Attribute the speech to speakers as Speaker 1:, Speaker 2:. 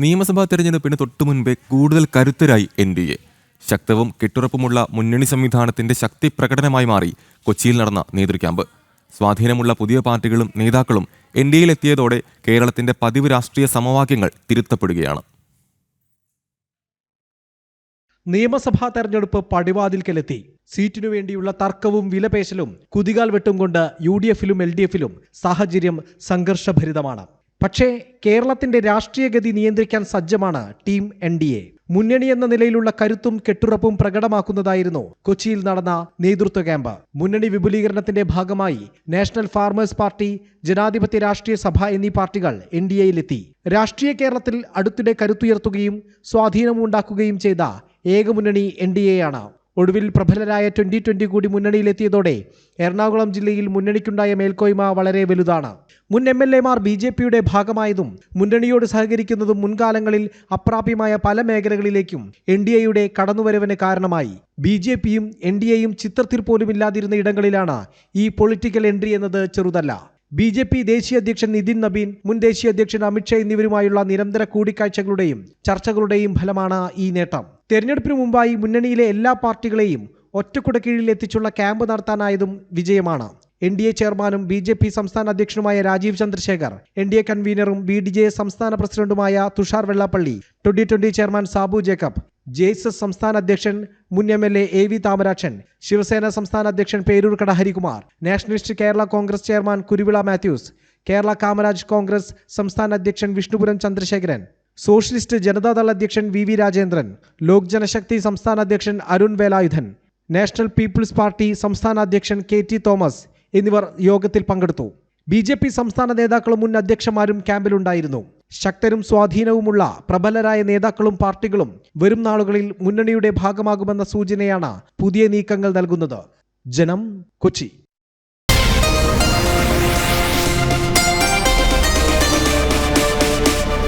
Speaker 1: നിയമസഭാ തെരഞ്ഞെടുപ്പിന് തൊട്ടു മുൻപേ കൂടുതൽ കരുത്തരായി എൻ ഡി എ. ശക്തവും കെട്ടുറപ്പുമുള്ള മുന്നണി സംവിധാനത്തിന്റെ ശക്തി പ്രകടനമായി മാറി കൊച്ചിയിൽ നടന്ന നേതൃക്യാമ്പ് സ്വാധീനമുള്ള പുതിയ പാർട്ടികളും നേതാക്കളും എൻ ഡി എത്തിയതോടെ കേരളത്തിന്റെ പതിവ് രാഷ്ട്രീയ സമവാക്യങ്ങൾ തിരുത്തപ്പെടുകയാണ്.
Speaker 2: നിയമസഭാ തെരഞ്ഞെടുപ്പ് പടിവാതിൽക്കലെത്തി. സീറ്റിനു വേണ്ടിയുള്ള തർക്കവും വിലപേശലും കുതികാൽ വെട്ടും കൊണ്ട് യു ഡി എഫിലും എൽ ഡി എഫിലും സാഹചര്യം സംഘർഷഭരിതമാണ്. പക്ഷേ കേരളത്തിന്റെ രാഷ്ട്രീയഗതി നിയന്ത്രിക്കാൻ സജ്ജമാണ് ടീം എൻ ഡി എ. മുന്നണി എന്ന നിലയിലുള്ള കരുത്തും കെട്ടുറപ്പും പ്രകടമാക്കുന്നതായിരുന്നു കൊച്ചിയിൽ നടന്ന നേതൃത്വ ക്യാമ്പ്. മുന്നണി വിപുലീകരണത്തിന്റെ ഭാഗമായി നാഷണൽ ഫാർമേഴ്സ് പാർട്ടി ജനാധിപത്യ രാഷ്ട്രീയ സഭ എന്നീ പാർട്ടികൾ എൻ ഡി എയിലെത്തി. രാഷ്ട്രീയ കേരളത്തിൽ അടുത്തിടെ കരുത്തുയർത്തുകയും സ്വാധീനമുണ്ടാക്കുകയും ചെയ്ത ഏകമുന്നണി എൻ ഡി എ ആണ്. ഒടുവിൽ പ്രബലരായ ട്വന്റി ട്വന്റി കൂടി മുന്നണിയിലെത്തിയതോടെ എറണാകുളം ജില്ലയിൽ മുന്നണിക്കുണ്ടായ മേൽക്കോയ്മ വളരെ വലുതാണ്. മുൻ എം എൽ എമാർ ബി ജെ പിയുടെ ഭാഗമായതും മുന്നണിയോട് സഹകരിക്കുന്നതും മുൻകാലങ്ങളിൽ അപ്രാപ്യമായ പല മേഖലകളിലേക്കും എൻ ഡി എയുടെ കടന്നുവരവിന് കാരണമായി. ബി ജെ പിയും എൻ ഡി എയും ചിത്രത്തിൽ പോലും ഇല്ലാതിരുന്ന ഇടങ്ങളിലാണ് ഈ പൊളിറ്റിക്കൽ എൻട്രി എന്നത് ചെറുതല്ല. ബി ജെ പി ദേശീയ അധ്യക്ഷൻ നിതിൻ നബീൻ മുൻ ദേശീയ അധ്യക്ഷൻ അമിത്ഷാ എന്നിവരുമായുള്ള നിരന്തര കൂടിക്കാഴ്ചകളുടെയും ചർച്ചകളുടെയും ഫലമാണ് ഈ നേട്ടം. തെരഞ്ഞെടുപ്പിന് മുമ്പായി മുന്നണിയിലെ എല്ലാ പാർട്ടികളെയും ഒറ്റക്കുട കീഴിൽ എത്തിച്ചുള്ള ക്യാമ്പ് നടത്താനായതും വിജയമാണ്. എൻ ഡി എ ചെയർമാനും ബി ജെ പി സംസ്ഥാന അധ്യക്ഷനുമായ Rajeev Chandrasekhar N D A കൺവീനറും B D J സംസ്ഥാന പ്രസിഡന്റുമായ Thushar Vellappally Twenty Twenty chairman Sabu Jacob ജെയ്സസ് സംസ്ഥാന അധ്യക്ഷൻ മുൻ M L A V Thamarakshan Shiv Sena സംസ്ഥാന അധ്യക്ഷൻ Peroorkada Harikumar Nationalist Kerala Congress chairman Kuruvila Mathews Kerala Kamaraj Congress സംസ്ഥാന അധ്യക്ഷൻ Vishnupuram Chandrasekharan socialist Janata Dal അധ്യക്ഷൻ വി വി രാജേന്ദ്രൻ ലോക് ജനശക്തി സംസ്ഥാന അധ്യക്ഷൻ Arun Velayudhan National People's Party സംസ്ഥാന അധ്യക്ഷൻ കെ ടി തോമസ് എന്നിവർ യോഗത്തിൽ പങ്കെടുത്തു. ബി ജെ പി സംസ്ഥാന നേതാക്കളും മുൻ അധ്യക്ഷന്മാരും ക്യാമ്പിലുണ്ടായിരുന്നു ശക്തരും സ്വാധീനവുമുള്ള പ്രബലരായ നേതാക്കളും പാർട്ടികളും വരും നാളുകളിൽ മുന്നണിയുടെ ഭാഗമാകുമെന്ന സൂചനയാണ് പുതിയ നീക്കങ്ങൾ നൽകുന്നത്. ജനം കൊച്ചി.